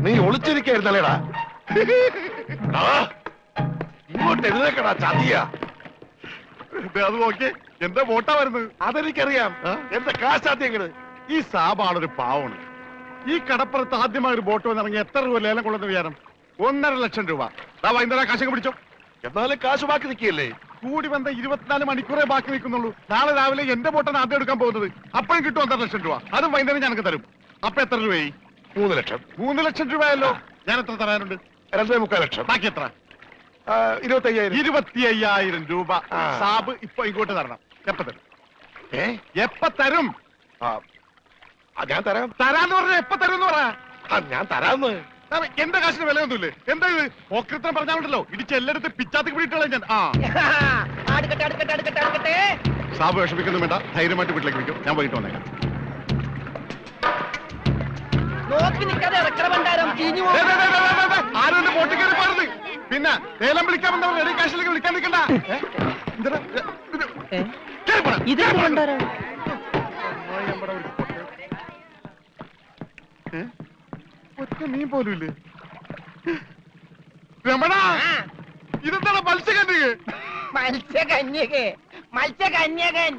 നീ ഒളിച്ചിരിക്കായിരുന്നല്ലേടാ ഇങ്ങോട്ട് എഴുന്നേക്കടാ ചതിയ. അത് നോക്കി. എന്റെ വോട്ടാ വരുന്നത്? അതെനിക്കറിയാം. എന്റെ കാശാദ്യങ്ങൾ ഈ സാബാണൊരു പാവണ്. ഈ കടപ്പുറത്ത് ആദ്യമായി ഒരു ബോട്ട് വന്നിറങ്ങി എത്ര രൂപ ലേലം കൊള്ളുന്ന വിചാരം? ഒന്നര ലക്ഷം രൂപ. അതാ വൈകുന്നേരം കാശൊക്കെ പിടിച്ചോ. എന്നാലും കാശ് ബാക്കി നിൽക്കുകയല്ലേ? കൂടി വന്ന ഇരുപത്തിനാല് മണിക്കൂറേ ബാക്കി നിൽക്കുന്നുള്ളൂ. നാളെ രാവിലെ എന്റെ ബോട്ടാണ് ആദ്യം എടുക്കാൻ പോകുന്നത്. അപ്പോഴും കിട്ടും ഒന്നര ലക്ഷം രൂപ. അതും വൈകുന്നേരം ഞങ്ങൾക്ക് തരും. അപ്പൊ എത്ര രൂപയായി? മൂന്ന് ലക്ഷം. മൂന്ന് ലക്ഷം രൂപയല്ലോ? ഞാൻ എത്ര തരാനുണ്ട്? രണ്ടേ മുക്കാൽ ലക്ഷം. ബാക്കി എത്ര? ആ, ഇരുപത്തയ്യായിരം. ഇരുപത്തി അയ്യായിരം രൂപ സാബ് ഇപ്പൊ ഇങ്ങോട്ട് തരണം. എപ്പ തരും? ഏ? എപ്പ തരും? ഞാൻ തരാം. തരാന്ന് പറഞ്ഞ എപ്പ തരും എന്ന് പറ ഞാൻ തരാന്ന്. എന്റെ കാശിന് വിലയൊന്നുമില്ലേ എന്താ ഇത്? ഓക്രിത്രം പറഞ്ഞാണ്ടല്ലോ ഇടിച്ച് എല്ലായിടത്തും പിച്ചാത്തി പിടിയിട്ടുള്ള ഞാൻ. ആ. സാബ് വിഷമിക്കുന്നു വേണ്ട. ധൈര്യമായിട്ട് വീട്ടിലേക്ക് വിളിക്കും. ഞാൻ പോയിട്ട് വന്നേക്കാം. നോക്കി നിൽക്കാതെ ഇറക്കണ ഭണ്ഡാരം ചീഞ്ഞു ആരും ബോട്ടിൽ പിന്നെ ലേലം വിളിക്കാൻ റെഡി കാശിലേക്ക് വിളിക്കാൻ നിൽക്കണ്ട. ഇത് കേറി പോടാ. ഇതെന്ത് ഭണ്ഡാരം അമ്മായി നമ്മുടെ ഒരു പൊട്ട്. ഏ? ഒറ്റ മീൻ പോലും ഇല്ലേ? രമണ! ഇതെന്താണ് മത്സ്യകന്യക? മത്സ്യകന്യക. മത്സ്യകന്യകൻ.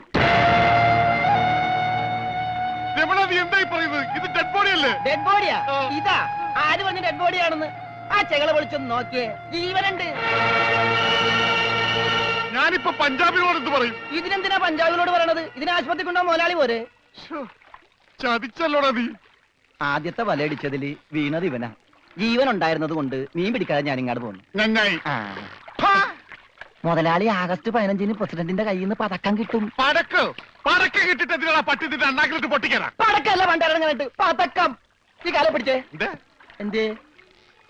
രമണ നീ എന്തായി പറയുന്നത്? ഇത് ഡെഡ് ബോഡി അല്ലേ? ഡെഡ് ബോഡിയാ ഇതാ. ആര് വന്ന് ഡെഡ് ബോഡിയാണെന്ന് ആ ചെകള വിളിച്ചൊന്ന് നോക്കിയേ. ജീവനുണ്ട്. ഞാനിപ്പോ പഞ്ചാബിനോട് എന്ത് പറയും? ഇതിനെന്തിനാ പഞ്ചാബിനോട് പറയണത്? ഇതിനെ ആശുപത്രി കൊണ്ടോ മുതലാളി പോരെ ചതിച്ചല്ലോടാ നീ. ആദ്യത്തെ വലയടിച്ചതിൽ വീണത് ഇവനാ. ജീവൻ ഉണ്ടായിരുന്നത് കൊണ്ട് മീൻ പിടിക്കാതെ ഞാൻ ഇങ്ങോട്ട് പോന്നു. നന്നായി. മുതലാളി ആഗസ്റ്റ് പതിനഞ്ചിന് പ്രസിഡന്റിന്റെ കയ്യിൽ നിന്ന് പതക്കം കിട്ടും. പടക്ക് പടക്ക് കിട്ടിട്ട് എന്തിനാ പട്ടി നിന്റെ അണ്ണാക്കിലിട്ട് പടക്കല്ല പണ്ടിറങ്ങാനായിട്ട് പതക്കം. ഈ കാലം പിടിച്ചേ. എന്തേ? എന്തേ?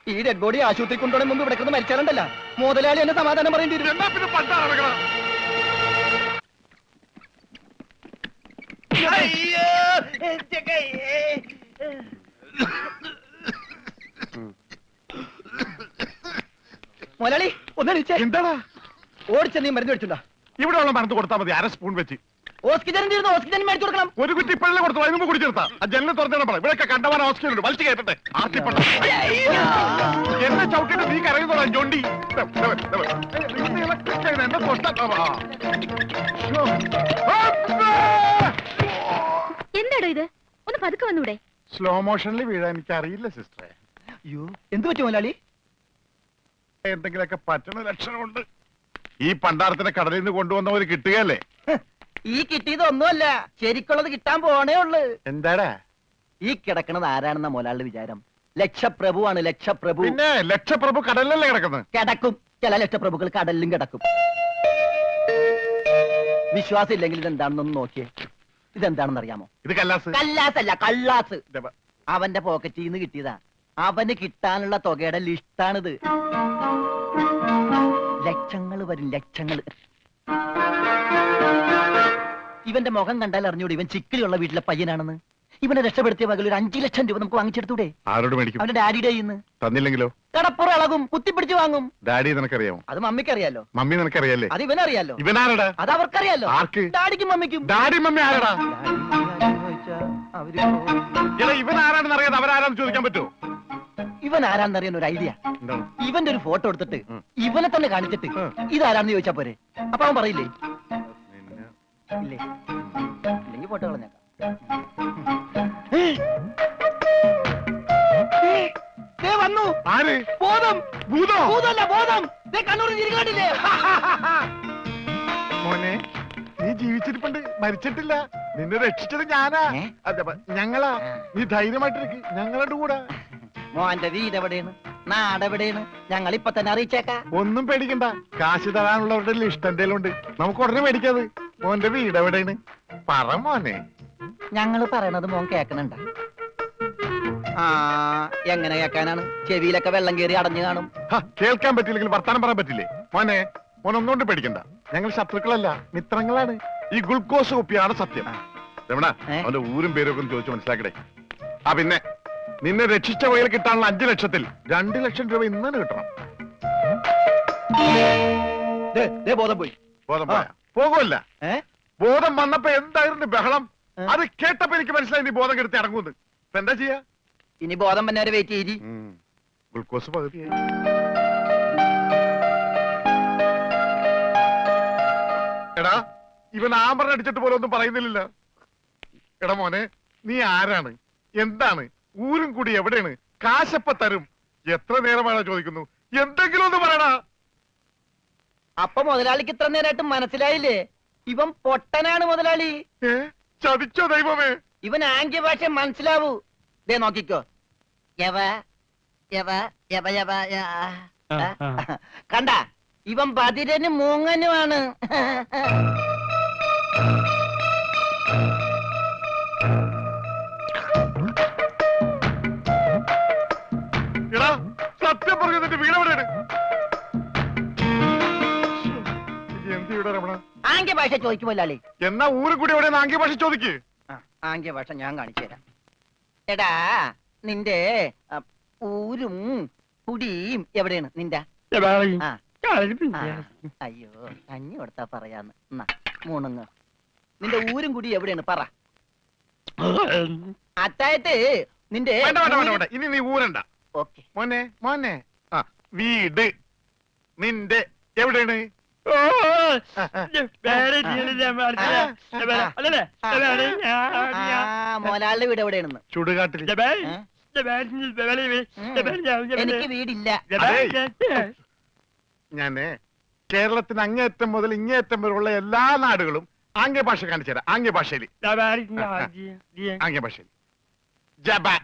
ഈ ഡെഡ് ബോഡി ആശുപത്രി കൊണ്ടുപോകണം മുമ്പ് ഇവിടെ കിടന്ന് മരിച്ചാറുണ്ടല്ല മുതലാളി എന്നെ സമാധാനം പറയേണ്ടി വരും എന്നാ പിന്നെ പണ്ടാ നടക്കണം? അയ്യോ മുതലാളി ഒന്നടിച്ചേ എന്താടാ? ഓടിച്ച നീ മരുന്ന് മേടിച്ചുണ്ടാ ഇവിടെ ഉള്ള മരുന്ന് കൊടുത്താൽ മതി അര സ്പൂൺ വെച്ച്. ഓക്സിജൻ തീർന്നു ഓക്സിജൻ മേടിച്ചു കൊടുക്കണം. ഒരു കുറ്റി ഇപ്പഴേ കൊടുത്തു അതിന് മുമ്പ് കുടിച്ചെടുത്താ ആ ജനലിൽ തുറന്നിടാൻ പറ. ഇവിടെയൊക്കെ കണ്ടവാൻ ഓക്സിജൻ ഉണ്ട് വലിച്ചു കയറ്റട്ടെ. ആർത്തിപ്പണ്ട എന്നെ ചവിട്ടിട്ട് നീ കരയുന്നോടാ ജോണ്ടി. എന്നെ. എന്താടോ ഇത്? ഒന്ന് പതുക്കെ വന്നൂടെ. സ്ലോ മോഷനിൽ വീഴാൻ എനിക്ക് അറിയില്ല സിസ്റ്ററെ അയ്യോ എന്ത് പറ്റും മുതലാളി എന്തെങ്കിലുമൊക്കെ പറ്റണ ലക്ഷണമുണ്ട്. ഈ പണ്ടാരത്തിനെ കടലിൽ നിന്ന് കൊണ്ടുവന്നവര് കിട്ടുകയല്ലേ? ഈ കിട്ടിയത് ഒന്നുമല്ല. ശരിക്കുള്ളത് കിട്ടാൻ പോണേ ഉള്ളു. എന്താടാ? ഈ കിടക്കണത് ആരാണെന്ന മുതലാളിയുടെ വിചാരം. ലക്ഷപ്രഭുവാണ് ലക്ഷപ്രഭു. പിന്നെ ലക്ഷപ്രഭു കടലിലല്ലേ കിടക്കുന്നത്? കിടക്കും. ചില ലക്ഷപ്രഭുക്കൾ കടലിലും കിടക്കും. വിശ്വാസം ഇല്ലെങ്കിൽ ഇതെന്താണെന്നൊന്ന് നോക്കിയേ. ഇതെന്താണെന്ന് അറിയാമോ ഇത് കല്ലാസ്. കല്ലാസ് അല്ല കള്ളാസ്. ദേ, അവന്റെ പോക്കറ്റിൽ നിന്ന് കിട്ടിയതാ. അവന് കിട്ടാനുള്ള തുകയുടെ ലിസ്റ്റാണിത്. ലക്ഷങ്ങൾ വരും ലക്ഷങ്ങൾ ഇവന്റെ മുഖം കണ്ടാൽ അറിഞ്ഞൂടെ ഇവൻ ചിക്കിളിയുള്ള വീട്ടിലെ പയ്യനാണെന്ന്? ഇവനെ രക്ഷപ്പെടുത്തിയ പകൽ ഒരു അഞ്ചു ലക്ഷം രൂപ നമുക്ക് വാങ്ങിച്ചെടുത്തൂടെ? ആരോട് മേടിക്കും? അവന്റെ ഡാഡിയുടെ ഇന്ന് തന്നില്ലെങ്കിലോ? കടപ്പുറ ഇളകും കുത്തിപ്പിടിച്ച് വാങ്ങും. ഡാഡി നിനക്കറിയാമോ? അത് മമ്മിക്കറിയാലോ. മമ്മി നിനക്കറിയാലേ അത് ഇവനറിയാലോ. ഇവനാരടാ അത് അവർക്കറിയാലോ. ആർക്ക്? ഡാഡിക്കും മമ്മിക്കും. ഡാഡി മമ്മി ആരടാ? ഇവൻ ആരാണെന്ന് അറിയാതെ അവരാരാന്ന് ചോദിക്കാൻ പറ്റുമോ? ഇവൻ ആരാന്ന് ആരാന്നറിയാൻ ഒരു ഐഡിയ ഇവന്റെ ഒരു ഫോട്ടോ എടുത്തിട്ട് ഇവനെ തന്നെ കാണിച്ചിട്ട് ഇത് ഇതാരാന്ന് ചോദിച്ചാ പോരെ? അപ്പൊ അവൻ പറയില്ലേ? ഇല്ലേ? ഇല്ലെങ്കിൽ ഫോട്ടോ കളഞ്ഞേക്കാം. ദേ വന്നു. ആര്? ബോധം. ഭൂതം. ഭൂതമല്ല ബോധം. ദേ കണ്ണൂർ ചിരിക്കാണ്ടില്ലേ മോനെ നീ ജീവിച്ചിരിപ്പുണ്ട്. മരിച്ചിട്ടില്ല. നിന്നെ രക്ഷിച്ചത് ഞാനാ? അതെ ഞങ്ങളാ. നീ ധൈര്യമായിട്ടിരിക്കും. ഞങ്ങളുടെ കൂടെ. മോന്റെ വീട് എവിടെയാണ്? നാടെവിടെയാണ് ഞങ്ങൾ ഇപ്പൊ തന്നെ അറിയിച്ചേക്കാ. ഒന്നും പേടിക്കണ്ട. കാശ് തരാനുള്ളവരുടെ ലിസ്റ്റ് എന്തേലും ഉണ്ട് നമുക്ക് ഉടനെ മേടിക്കാത് മോന്റെ വീട് എവിടെയാണ്? പറ മോനെ. ഞങ്ങൾ പറയണത് മോൻ കേക്കണുണ്ട. ആ എങ്ങനെ കേക്കാനാണ്? ചെവിയിലൊക്കെ വെള്ളം കയറി അടഞ്ഞു കാണും. ഹ, കേൾക്കാൻ പറ്റില്ലെങ്കിൽ വർത്താനം പറയാൻ പറ്റില്ലേ? മോനെ മോൻ ഒന്നുകൊണ്ട് പേടിക്കണ്ട. ഞങ്ങൾ ശത്രുക്കളല്ല മിത്രങ്ങളാണ്. ഈ ഗ്ലൂക്കോസ് കുപ്പിയാണ് സത്യം. രമണ ഏ? അവന്റെ ഊരും പേരും ഒക്കെ ഒന്ന് ചോദിച്ചു മനസ്സിലാക്കടേ. ആ പിന്നെ? നിന്നെ രക്ഷിച്ച വയൽ കിട്ടാനുള്ള അഞ്ചു ലക്ഷത്തിൽ രണ്ടു ലക്ഷം രൂപ ഇന്നലെ കിട്ടണം. ബോധം പോയി. ബോധം ആ. പോയാ? പോകുമല്ല ഏ? ബോധം വന്നപ്പോ എന്തായിരുന്നു ബഹളം? അത് കേട്ടപ്പോ എനിക്ക് മനസ്സിലായി നീ ബോധം കെടുത്തി ഇറങ്ങുന്നത് ഇപ്പൊ എന്താ ചെയ്യാ? ഇനി ബോധം വന്നവരെ വരെ വെയിറ്റ് ചെയ്തി ഗ്ലൂക്കോസ് പകുതിയായി എടാ ഇവൻ ആമ്പറിനടിച്ചിട്ട് പോലെ ഒന്നും പറയുന്നില്ലല്ലോ. എടാ മോനെ നീ ആരാണ്? എന്താണ്? ഊരും കൂടി എവിടെയാണ്? കാശപ്പ തരും. എത്ര നേരമാണോ ചോദിക്കുന്നു. എന്തെങ്കിലും ഒന്ന് പറയണ അപ്പൊ മുതലാളിക്ക് ഇത്ര നേരമായിട്ട് മനസ്സിലായില്ലേ? ഇവൻ പൊട്ടനാണ് മുതലാളി. ഏ? ചതിച്ചോ ദൈവമേ? ഇവൻ ആംഗ്യ ഭാഷ മനസ്സിലാവൂ. ദേ നോക്കിക്കോ. യവ യവ യവ യവ യ- ആ. കണ്ട ഇവൻ ബദിരനും മൂങ്ങനുമാണ്. ആംഗ്യ ഭാഷ ചോദിക്കുമല്ലേ എന്നാ ഊരും കൂടി എവിടെ ആംഗ്യ ഭാഷ ചോദിക്ക്? ആംഗ്യ ഭാഷ ഞാൻ കാണിച്ചു തരാം. എടാ നിന്റെ ഊരും കുടിയും എവിടെയാണ്? നിന്റെ? അയ്യോ കഞ്ഞി കൊടുത്താ പറയാന്ന്. എന്നാ മൂണുങ്ങ് നിന്റെ ഊരും കുടി എവിടെയാണ്? പറ. അത്തായത്ത് നിന്റെ വേണ്ട വേണ്ട വേണ്ട വേണ്ട. ഇനി നീ ഊരണ്ട. മോനെ മോനെ. ആ വീട്. നിന്റെ എവിടെയാണ്? മോലാളിന്റെ വീട് എവിടെയാണെന്ന് ചുടുകാട്ടിൽ? എനിക്ക് വീടില്ല ഞാനേ കേരളത്തിന് അങ്ങേയറ്റം മുതൽ ഇങ്ങേയറ്റം വരെയുള്ള എല്ലാ നാടുകളും ആംഗ്യ ഭാഷ കാണിച്ചു തരാം ആംഗ്യ ഭാഷയിൽ ആംഗ്യ ഭാഷയിൽ ജബാ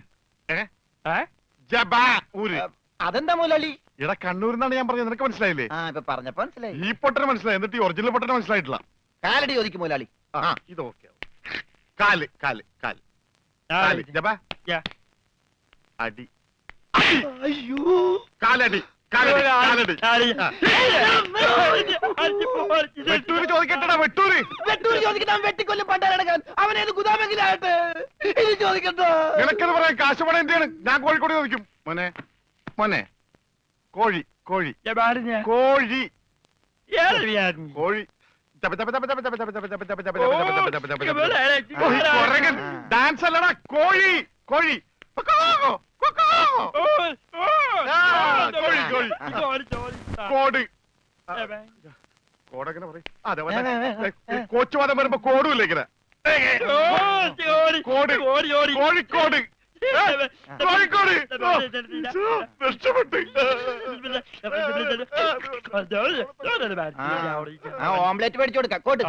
ജബ ഊര് അതെന്താ മോലാളി ഇട കണ്ണൂരിന്നാണ് ഞാൻ പറഞ്ഞത്. നിനക്ക് മനസ്സിലായില്ലേ? ആ ഇപ്പൊ പറഞ്ഞപ്പോ മനസ്സിലായി. ഈ പൊട്ടന് മനസ്സിലായി. എന്നിട്ട് ഈ ഒറിജിനൽ പൊട്ടന് മനസ്സിലായിട്ടില്ല. കാലടി ചോദിക്കും മോലാളി ആ ഇത് ഓക്കെ കാൽ കാൽ കാൽ. കാൽ ജബ. അടി. അയ്യോ. കാലടി കാലടി കാലടി. ആ. വെട്ടൂര് ചോദിക്കട്ടെടാ വെട്ടൂര്. വെട്ടൂര് ചോദിക്കുന്ന വെട്ടിക്കൊല്ലും പണ്ടാരടക്കാൻ അവനേത് ഗുദാമെങ്കിലാകട്ടെ. ഇത് ചോദിക്കട്ടോ നിനക്കെന്ന് പറയാൻ കാശ് പണം എന്റെയാണ് ഞാൻ കോഴിക്കോട് ചോദിക്കും. മോനെ മോനെ. കോഴി കോഴി കോഴി കോഴി ഡാൻസ് അല്ലടാ കോഴി കോഴി കോട് കോടങ്ങനെ പറയും കോച്ചുവാദം വരുമ്പോ കോടുമില്ല ഇങ്ങനെ കോട് കോഴിക്കോട് കോഴിക്കോട്. ആ. ഓംലെറ്റ് മേടിച്ചു കൊടുക്കാം. കോട്ട്.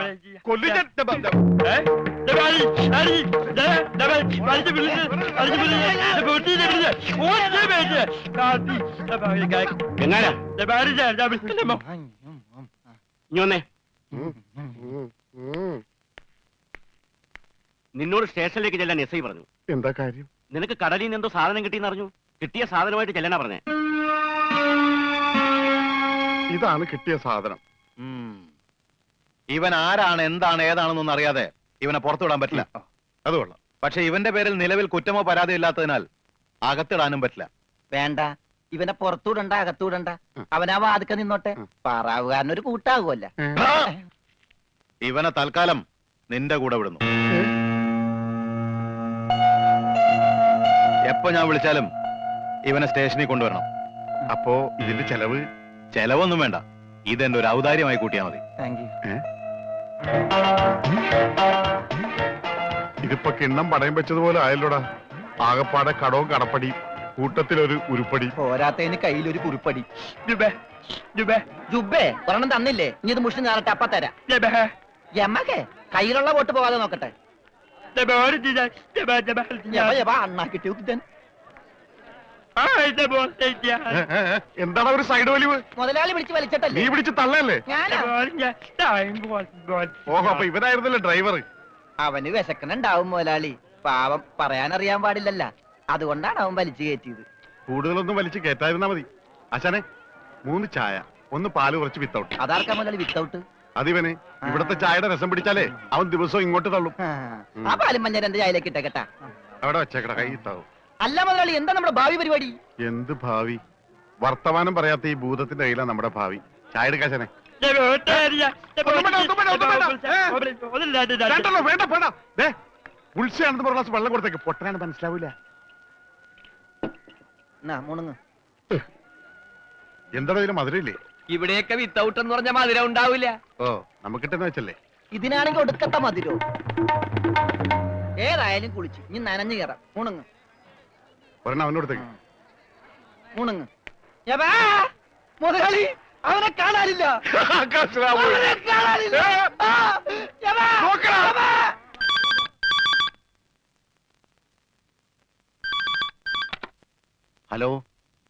എങ്ങാനാ ഇനി വന്നേ. നിന്നോട് സ്റ്റേഷനിലേക്ക് ചെല്ലാൻ എസ് ഐ പറഞ്ഞു. എന്താ കാര്യം? നിനക്ക് കടലിൽ നിന്ന് എന്തോ സാധനം കിട്ടിയെന്ന് അറിഞ്ഞു? കിട്ടിയ സാധനമായിട്ട് ചെല്ലണ പറഞ്ഞേ. ഇതാണ് കിട്ടിയ സാധനം. ഇവൻ ആരാണ് എന്താണ് ഏതാണെന്നൊന്നും അറിയാതെ ഇവനെ പുറത്തുവിടാൻ പറ്റില്ല. അത് കൊള്ളാം. പക്ഷെ ഇവന്റെ പേരിൽ നിലവിൽ കുറ്റമോ പരാതിയോ ഇല്ലാത്തതിനാൽ അകത്തിടാനും പറ്റില്ല. വേണ്ട. ഇവനെ പുറത്തുവിടണ്ട അകത്തുവിടണ്ട അവനാ വാതുക്ക നിന്നോട്ടെ. പാറാവുകാരനൊരു കൂട്ടാകുമല്ല. ഇവനെ തൽക്കാലം നിന്റെ കൂടെ വിടുന്നു. എപ്പോ ഞാൻ വിളിച്ചാലും ഇവനെ സ്റ്റേഷനിൽ കൊണ്ടുവരണം. അപ്പോ ഇതിന്റെ ചെലവ് ചെലവൊന്നും വേണ്ട. ഇതെന്റെ ഒരു ഔദാര്യമായി കൂട്ടിയാൽ മതി. താങ്ക് യു ഇതിപ്പോ കിണ്ണം പടയം വെച്ചതുപോലെ ആയല്ലോടാ. ആകപ്പാടെ കടവും കടപ്പടി കൂട്ടത്തിലൊരു ഉരുപ്പടി. പോരാത്തതിന് കയ്യിലൊരു കുറിപ്പടി ജുബേ ഒരെണ്ണം തന്നില്ലേ? ഇനി ഇത് മുഷ്ടി ഞാറട്ടെ അപ്പ തരാം. യമകെ കയ്യിലുള്ള വോട്ട് പോകാതെ നോക്കട്ടെ. യവ, യവ, അണ്ണാ കിട്ടിയ ഉദ്ദൻ. ഏ, ഏ, ഏ, എന്താണ് ഒരു സൈഡ് വലിവ്? മുതലാളി വിളിച്ച് നീ പിടിച്ച് തള്ളല്ലേ? ഞാനാ. ഓഹോ അപ്പൊ ഇവനായിരുന്നല്ലേ ഡ്രൈവർ അവന് വിശക്കണുണ്ടാവും മുതലാളി. പാവം പറയാനറിയാൻ പാടില്ലല്ല. അതുകൊണ്ടാണ് അവൻ വലിച്ചു കയറ്റിയത്. കൂടുതലൊന്നും വലിച്ച് കേറ്റായിരുന്നാ മതി. അച്ഛനെ മൂന്ന് ചായ ഒന്ന് പാൽ കുറച്ച് വിത്തൗട്ട്. അതാർക്കാ മുതലാളി വിത്തൗട്ട്? അതിവന് ഇവിടത്തെ ചായയുടെ രസം പിടിച്ചാലേ അവൻ ദിവസവും ഇങ്ങോട്ട് തള്ളും. ആ. പാലും മഞ്ഞ എന്റെ ചായയിലേക്ക് ഇട്ടേക്കട്ടാ അവിടെ വെച്ചേക്കട കൈ ഇത്താവും. അല്ല മുതലാളി എന്താ നമ്മുടെ ഭാവി പരിപാടി? എന്ത് ഭാവി? വർത്തമാനം പറയാത്ത ഈ ഭൂതത്തിന്റെ കയ്യിലാണ് നമ്മുടെ ഭാവി. ചായ എടുക്കാശനെ വേണ്ടല്ലോ വേണ്ട വേണ്ട. ദേ ഉൾസയാണെന്ന് പറഞ്ഞ ഗ്ലാസ് വെള്ളം കൊടുത്തേക്ക്. പൊട്ടനാണ് മനസ്സിലാവൂല. എന്നാ മുണുങ്ങ്. എന്താടാ ഇതിന് മധുരയില്ലേ ഇവിടെയൊക്കെ വിത്തൗട്ട് എന്ന് പറഞ്ഞ മധുരം ഉണ്ടാവില്ല. ഓ നമുക്ക് വെച്ചല്ലേ? ഇതിനാണെങ്കിൽ ഒടുക്കട്ട മതിരോ ഏതായാലും കുളിച്ചു. ഇനി നനഞ്ഞു കയറാം മുണങ്ങ് ഒരെണ്ണം അവനോടത്തേക്ക് മുണുങ്ങ് എബാ, മുതലാളി അവനെ കാണാനില്ല. അവനെ കാണാനില്ല. ആ, എബാ, എബാ. ഹലോ?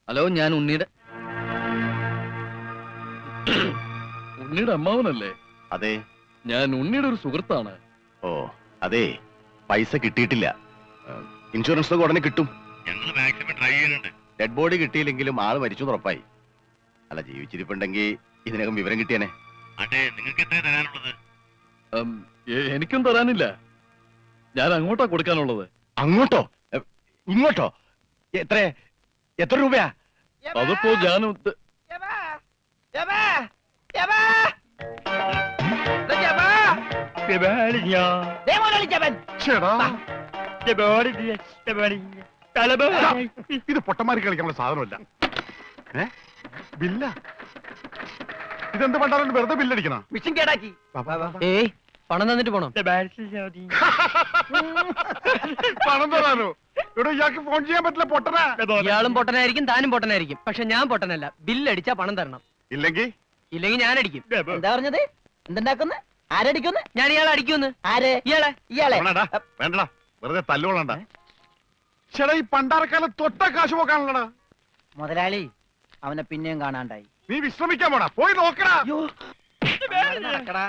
ഹലോ ഞാൻ ഉണ്ണിയുടെ ഉണ്ണിയുടെ അമ്മാവനല്ലേ? അതെ. ഞാൻ ഉണ്ണിയുടെ ഒരു സുഹൃത്താണ്. ഓ അതെ. പൈസ കിട്ടിയിട്ടില്ല. ഇൻഷുറൻസ് ഒക്കെ ഉടനെ കിട്ടും. ഞങ്ങൾ മാക്സിമം ട്രൈ ചെയ്യുന്നുണ്ട്. ഡെഡ് ബോഡി കിട്ടിയില്ലെങ്കിലും ആൾ മരിച്ചു ഉറപ്പായി. അല്ല ജീവിച്ചിരിപ്പുണ്ടെങ്കിൽ ഇതിനകം വിവരം കിട്ടിയനെ. അതെ നിങ്ങൾക്ക് എത്ര തരാനുള്ളത്? എനിക്കും തരാനില്ല. ഞാൻ അങ്ങോട്ടാ കൊടുക്കാനുള്ളത്. അങ്ങോട്ടോ? ഇങ്ങോട്ടോ? എത്ര എത്ര രൂപയാ? അതിപ്പോ ഞാൻ ഇത് പൊട്ടന്മാരി കളിക്കാനുള്ള സാധനമല്ല. ഏ? ബില്ല. ഇതെന്ത് പണ്ടാലും വെറുതെ ബില്ലടിക്കണ? മിഷൻ കേടാക്കി. ഏയ് പണം തന്നിട്ട് പോണം? പണം തരാനോ ഇവിടെ ഇയാൾക്ക് ഫോൺ ചെയ്യാൻ പറ്റില്ല പൊട്ടനാ. ഇയാളും പൊട്ടനായിരിക്കും താനും പൊട്ടനായിരിക്കും. പക്ഷെ ഞാൻ പൊട്ടനല്ല. ബില്ലടിച്ചാ പണം തരണം. ഇല്ലെങ്കിൽ ഇല്ലെങ്കിൽ ഞാൻ അടിക്കും എന്താ പറഞ്ഞത്? എന്തുണ്ടാക്കുന്ന? ആരടിക്കുന്നു? ഞാൻ ഇയാളെ അടിക്കുന്നു. ആര്? ഇയാളെ. ഇയാളെ. വേണ്ടടാ വേണ്ടടാ. വെറുതെ തല്ലുകൊള്ളണ്ട. ചേടാ ഈ പണ്ടാരക്കാലം തൊട്ട കാശ് പോക്കാണല്ലടാ മുതലാളി അവനെ പിന്നെയും കാണാണ്ടായി. നീ വിശ്രമിക്കാൻ പോടാ. പോയി നോക്കടാ. നടക്കടാ.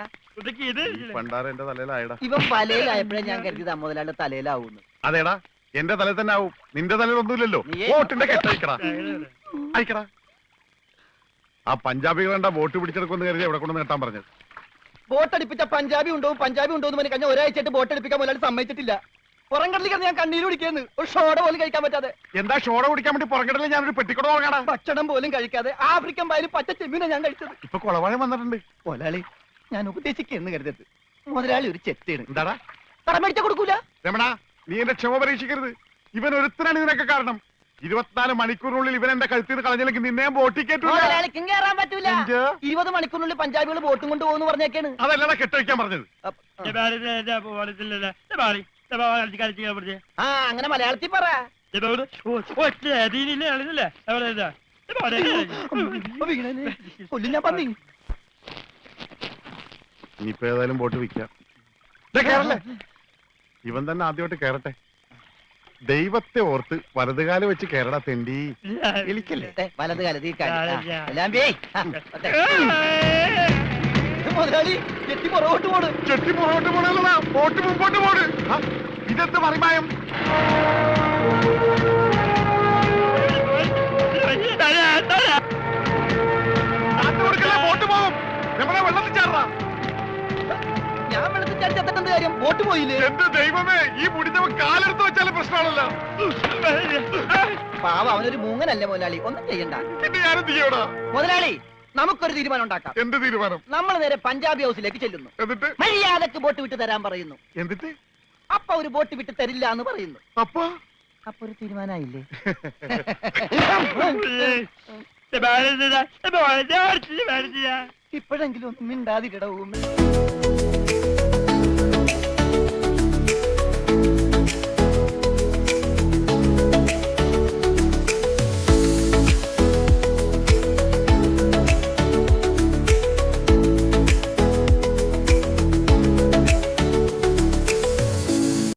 ഈ പണ്ടാര തലയിലായടാ. ഇവൻ ഞാൻ കരുതിയത് ആ മുതലാളി തലയിലാവൂന്ന്. അതേടാ എന്റെ തലയിൽ തന്നെ ആവും. നിന്റെ വോട്ടിന്റെ കെട്ടയക്കടാ അയക്കടാ ആ പഞ്ചാബികളുടെ വോട്ട് പിടിച്ചെടുക്കുമെന്ന് കരുതി എവിടെ കൊണ്ടു നേട്ടാൻ പറഞ്ഞത്? ബോട്ട് അടിപ്പിച്ച പഞ്ചാബി ഉണ്ടോ? പഞ്ചാബി ഉണ്ടോ എന്ന് പറഞ്ഞ് കഴിഞ്ഞ ഒരാഴ്ചയായിട്ട് ബോട്ട് അടിപ്പിക്കാൻ മുതലാളി സമ്മതിച്ചിട്ടില്ല. പുറംകടലിൽ ഞാൻ കണ്ണീര് കുടിക്കുന്നു ഒരു ഷോട പോലും കഴിക്കാൻ പറ്റാതെ. എന്താ ഷോട കുടിക്കാൻ വേണ്ടി പുറംകടലിൽ ഞാനൊരു പെട്ടിക്കട തുടങ്ങാടാ ഭക്ഷണം പോലും കഴിക്കാതെ ആഫ്രിക്കൻ പായലും പച്ച ചെമ്മീനെ ഞാൻ കഴിച്ചത്. ഇപ്പൊ കൊളവാളി വന്നിട്ടുണ്ട്. മുതലാളി ഞാൻ ഉപദേശിക്കുന്നു കരുതരുത്. മുതലാളി ഒരു ചെത്തേണ്. എന്താടാ? തറമടിച്ച കൊടുക്കൂല? രമണ നീ എന്റെ ക്ഷമ പരീക്ഷിക്കരുത്. ഇവൻ ഒരുത്തനാണ് ഇതിനൊക്കെ കാരണം. ഇരുപത്തിനാല് മണിക്കൂറിനുള്ളിൽ ഇവൻ എന്റെ കഴുത്തിൽ നിന്ന് കളഞ്ഞില്ലെങ്കിൽ നിന്നെയും ബോട്ടി മുതലാളിക്കും കയറാൻ പറ്റൂല. എന്ത്? ഇരുപത് മണിക്കൂറിനുള്ളിൽ പഞ്ചാബികൾ ബോട്ടും കൊണ്ട് പോകുന്നു പറഞ്ഞേക്കാണ്. അതല്ലടാ കെട്ടഴിക്കാൻ പറഞ്ഞത്. ആ. അങ്ങനെ മലയാളത്തിൽ പറ. കൊല്ലും ഞാൻ പന്നി. ഇനിയിപ്പോ ഏതായാലും ബോട്ട് വിൽക്കാം. ദേ കേറല്ലേ? ഇവൻ തന്നെ ആദ്യമായിട്ട് കേറട്ടെ. ദൈവത്തെ ഓർത്ത് വലതുകാലം വെച്ച് കേരള തെണ്ടി എലിക്കല്ലേ? ദേ, വലത് കാലത്ത് ഈ മുതലാളി എത്തി പുറകോട്ട് പോണ്. ചെട്ടി പുറകോട്ട് പോണല്ലടാ ബോട്ട് മുമ്പോട്ട് പോണ്. ആ, ഇതെന്ത് മറിമായം കാറ്റ് കൊടുക്കല്ലേ ബോട്ട് പോകും. നമ്മളെ വെള്ളത്തിൽ ചാടാ ഞാൻ ചത്തിട്ടെന്ത് കാര്യം. ബോട്ട് പോയില്ലേ? എന്റെ ദൈവമേ ഈ മുടിഞ്ഞവൻ കാലെടുത്ത് വെച്ചാലും പ്രശ്നമാണല്ലോ. പാവ അവനൊരു മൂങ്ങനല്ലേ മുതലാളി. ഒന്നും ചെയ്യണ്ട. പിന്നെ ഞാനെന്ത് ചെയ്യണോ? മുതലാളി നമുക്കൊരു തീരുമാനം ഉണ്ടാക്കാം. എന്ത് തീരുമാനം? നമ്മൾ നേരെ പഞ്ചാബി ഹൗസിലേക്ക് ചെല്ലുന്നു. എന്നിട്ട്? മര്യാദയ്ക്ക് ബോട്ട് വിട്ട് തരാൻ പറയുന്നു. എന്നിട്ട്? അപ്പൊ ഒരു ബോട്ട് വിട്ട് തരില്ല എന്ന് പറയുന്നു. അപ്പൊ? അപ്പൊ ഒരു തീരുമാനമായില്ലേ ഇപ്പോഴെങ്കിലും ഒന്നും മിണ്ടാതിരിടവും